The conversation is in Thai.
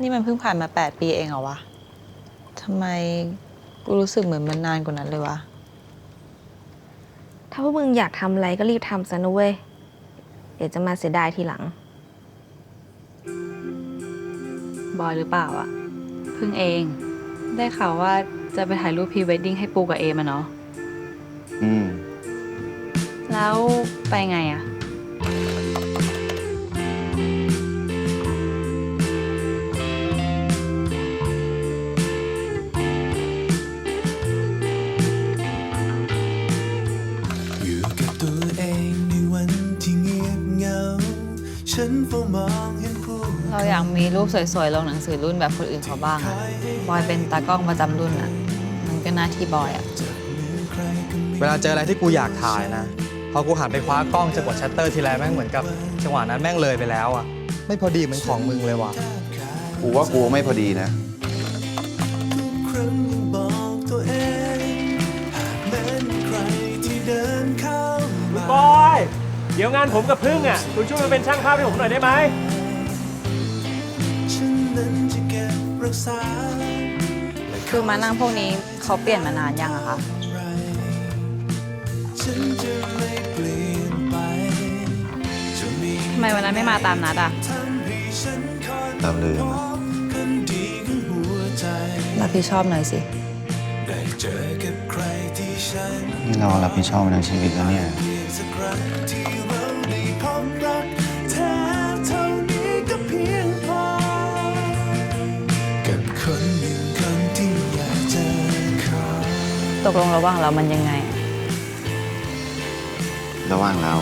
นี่มันเพิ่งผ่านมา 8 ปีเองเหรอวะ ทำไมกูรู้สึกเหมือนมันนานกว่านั้นเลยวะ ถ้าพวกมึงอยากทำอะไรก็รีบทำซะนะเว้ย เดี๋ยวจะมาเสียดายทีหลัง บอยหรือเปล่าอะเพิ่งเอง ได้ข่าวว่าจะไปถ่ายรูปพรีเวดดิ้งให้ปูกับเอมาเนาะ อืม แล้วไปไงอะ ในวันที่เงียบเหงา ฉันเฝ้ามองเห็นผู้เราอยากมีรูปสวยๆ ลงหนังสือรุ่นแบบคนอื่นเขาบ้างอะบอยเป็นตากล้องประจำรุ่นอะมันก็หน้าที่บอยอะเวลาเจออะไรที่กูอยากถ่ายนะ พอกูหันไปคว้ากล้องจะกดชัตเตอร์ทีไรแม่งเหมือนกับจังหวะนั้นแม่งเลยไปแล้วอะ ไม่พอดีเหมือนของมึงเลยว่ะ กูว่ากูไม่พอดีนะ ทุกครั้งยังบอก ดี๋ยวงานผมกับพึ่งอะคุณช่วยมาเป็นช่างภาพให้ผมหน่อยได้ไหมฉันนั้นจะเก็บรักษาคือมานั่งพวกนี้เขาเปลี่ยนมานานยังอะคะไรฉันจะไม่เปลี่ยนไปจะมีทำไมวันนั้นไม่มาตามนัดอะทำให้ฉันคอยตามลืมพบคนดีของหัวใจรับผิดชอบหน่อยสิได้เจอกับใครที่ฉันนี่เรารับผิดชอบมาทั้งชีวิตแล้วเนี่ย ตกลงระหว่างเรามันยังไง ระหว่างเรา